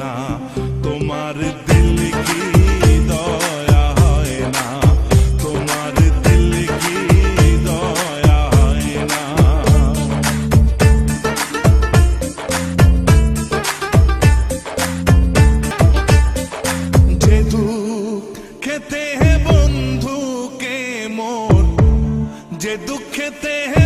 না, তোমার দিল কি দয়া হয় না, তোমার দিল কি দয়া হয় না। যে দুঃখ খেতে হে বন্ধুকে মোর, যে দুঃখেতে হে